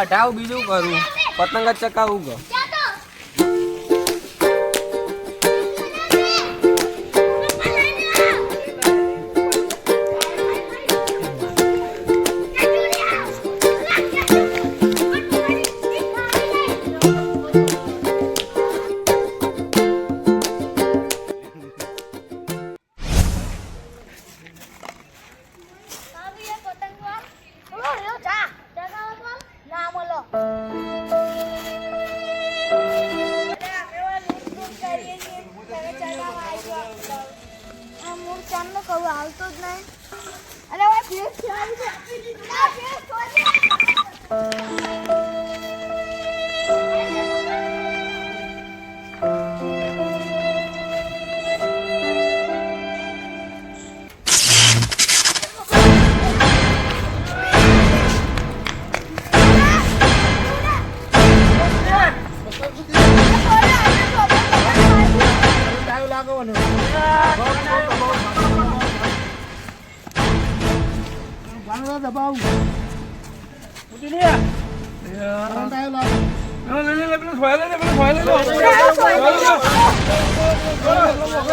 કઢાવ બીજું કરું. પતંગ જ ચકાવું ગયો આવતો જ નહીં. અરે ભાઈ ફેસ ખરાબ છે. ફેસ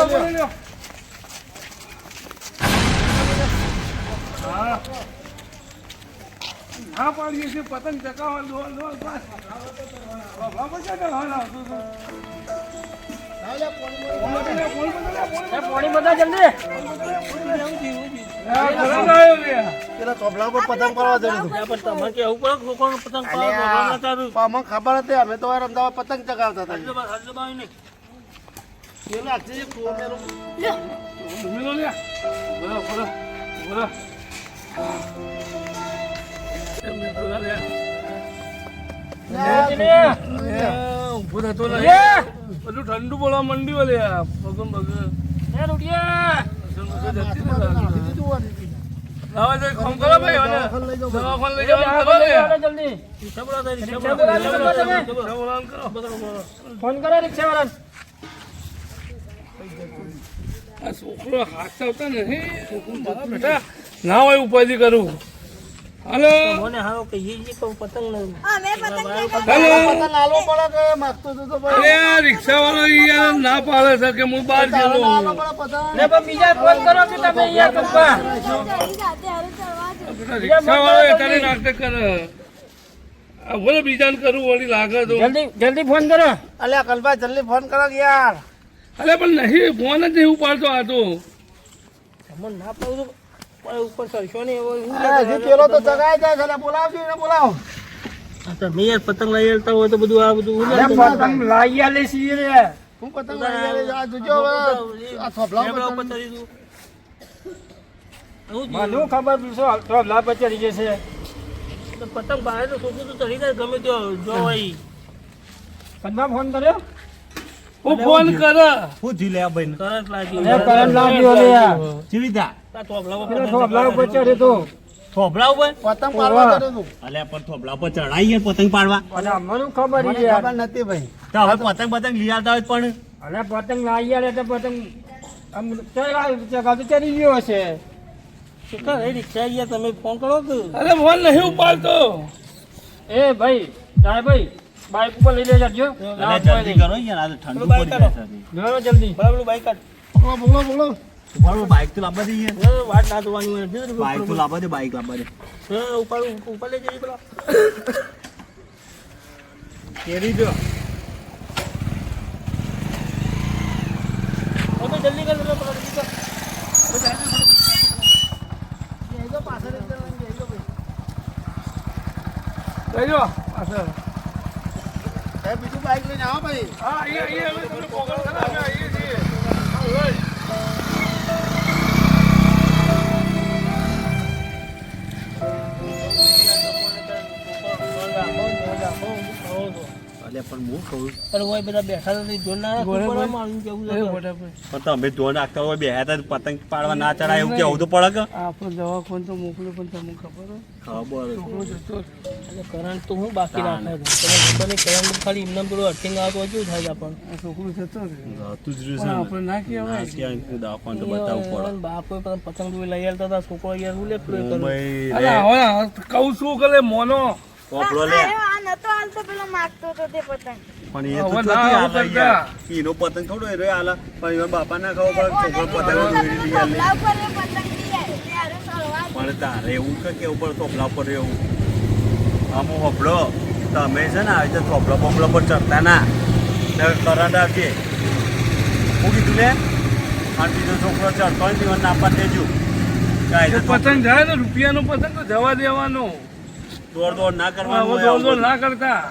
ખોલી ના પાડીએ છીએ પતંગ ચકાવવા લો લો બસ બાબા હતું. પાણી બધા જલ્દી. પેલા પર પતંગ પાડવા. અમને ખબર હતી અમે તો અમદાવાદ પતંગ ચગાવતા હતા. ઠંડુ બોલવા મંડી વળ્યા પગમ પગ. ફોન કરો રિક્ષા વાળા આ છોકરો હાથ ચાવતા નથી. બેટા ના હોય ઉપાધિ કરું. હાલો. મને છીએ કે હું પતંગ નહીં. અમે પતંગ હાલો. પતંગ આલો પડે કે માગતો તો તો ભાઈ. અરે આ રિક્ષા વાળો યાર ના પાડે છે કે હું બહાર તારે ના પડે પતંગ. ને પણ બીજા ફોન કરો કે તમે યાર પપ્પા રિક્ષા વાળો એતાની નાટક કરે. આ બોલે બીજાને કરું વળી લાગે તો. જલ્દી જલ્દી ફોન કરો. અલ્યા કલભાઈ જલ્દી ફોન કરો યાર. અરે પણ નહીં ફોન જ નહીં ઉપાડતો આ તો. તમને ના પાડું તો ઉપર ચડશો નહીં એવો હજી પેલો તો ચગાઈ જાય છે બોલાવજો એને બોલાવો. તમે યાર પતંગ લઈ આવતા હોય તો બધું આ બધું હું લઈ આલે છીએ રે. હું પતંગ લઈ જાય આ જોજો આ થોભલા ઉપર ચડી દઉં. મને ખબર પૂછો તો લાભ બચારી જશે. પતંગ પાડે તો છોકરું તો ચડી જાય ગમે ત્યાં જો હોય. કદમાં ફોન કર્યો? હું ફોન કરે. કરંટ લાગી એ કરંટ લાગ્યો યાર આ. થોભલા ઉપર પેલો તો. થોભલા ઉપર? પતંગ પાડવા જતો તું. પણ થોભલા પર ચડાઈએ પતંગ પાડવા. મને ખબર યાર. ખબર નથી ભાઈ. તો હવે પતંગ પતંગ લઈ આવતા હોય પણ. અને પતંગ લાવી આલે તો પતંગ આમ ચગાવ તો ચડી ગયો હશે. શું કર? એ રિક્ષા અહીંયા તમે ફોન કરો કે અરે ફોન નહીં ઉપાડતો. એ ભાઈ જાય ભાઈ બાઈક ઉપર લઈ લેજો જો. જલ્દી કરો યાર આ ઠંડુ પડી જશે જલ્દી. બરાબર બાઈક કાઢ. બોલો બોલો બોલો ઉભારો બાઈક તો લાવવા દઈએ. વાત ના જોવાની બાઈક તો લાવવા દે બાઈક લાવવા દે. હા, ઉપાડું ઉપર લઈ જઈએ પેલા. કેરી જો. હવે જલ્દી કર પેલા. પાછળ એ બીજું બાઈક લઈને આવો ભાઈ. હા એ એ અમે તમને પોગળ અમે આવીએ છીએ. પણ બધા બેઠા તો જોર ના. પણ તમે ધોન રાખતા હોય બે હતા પતંગ પાડવા ના ચડાય એવું કેવું તો પડે કે આપણો દવાખાને તો મોકલ્યો પણ તમને ખબર ખબર. છોકરો કરંટ તો હું બાકી રાખે તમે કરંટ ખાલી એમને પેલું અર્થિંગ આવતો હજુ થાય છે આપણને? જતો રહ્યો. તું જ પણ આપણે ના કહેવાય. ના ક્યાંય તું તો બતાવવું પડે. પતંગ લઈ આવતા હતા છોકરો યાર હું લે કહું છું કે મોનો. આ આ નતો હાલતો પેલો માગતો તો તે પતંગ. પણ એ તો હવે ચોથી ના હાલે આવતા યાર. એનો પતંગ થોડો એ રહ્યો આલા પણ એના બાપા ના ખબર પડે છોકરો પતંગ દોરી લઈ આલે. ઉપર પણ તારે એવું કે કેવું પડે થોપલા પર એવું આમ હોપડો તમે છે ને આવી રીતે થોપલો બોપલો પર ચડતા ના કરંટ આવશે હું કીધું લે અને બીજો છોકરો ચડતો હોય ને ના પાડ દેજો કે પતંગ જાય ને રૂપિયાનો પતંગ તો જવા દેવાનો દોડ દોડ ના કરવાનું દોડ દોડ ના કરતા.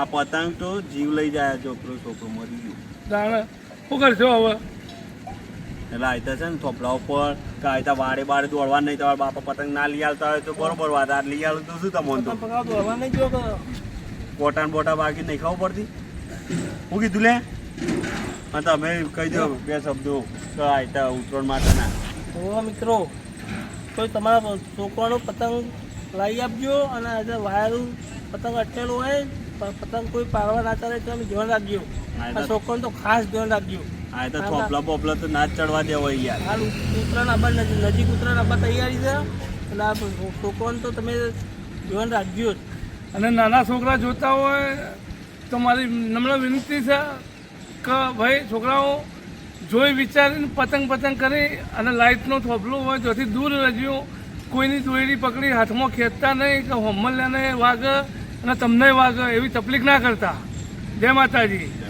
આ પતંગ તો જીવ લઈ જાય છોકરો છોકરો મરી ગયો. જાણે. શું કરશો હવે? એટલે આયતા છે ને થોપડા ઉપર કે આયતા વાડે બાડે દોડવા નહીં તમારા બાપા પતંગ ના લઈ આવતા હોય તો બરોબર વાત. આ લઈ આવું તો શું તમને તો? દોડવા નહીં જો બોટા બાકી નહીં ખાવું પડતી. હું કીધું લે. હા તમે કહી દો બે શબ્દો કે આયતા ઉત્તરાયણ માટે ના મિત્રો કોઈ તમારા છોકરાનો પતંગ લાવી આપજો અને આજે વાયરું પતંગ અટેલું હોય પતંગ કોઈ પાડવા ના ચાલે તો તમે ધ્યાન રાખજો. આ તો- તો ખાસ ધ્યાન રાખજો. હા એ તો થોપલા પોપલા તો ના ચડવા દેવો યાર. હાલ ઉતરાણ આબા નજીક નજીક ઉતરાણ આબા તૈયારી છે. એટલે આ છોકરોને તો તમે ધ્યાન રાખજો જ. અને નાના છોકરા જોતા હોય તો મારી નમ્ર વિનંતી છે કે ભાઈ છોકરાઓ જોઈ વિચારીને પતંગ પતંગ કરી અને લાઇટનો થોભલો હોય જોથી દૂર રહેજો. કોઈની દોયડી પકડી હાથમાં ખેંચતા નહીં કે હોમલ્યાને વાગે અને તમને એવી તકલીફ ના કરતા. જય માતાજી.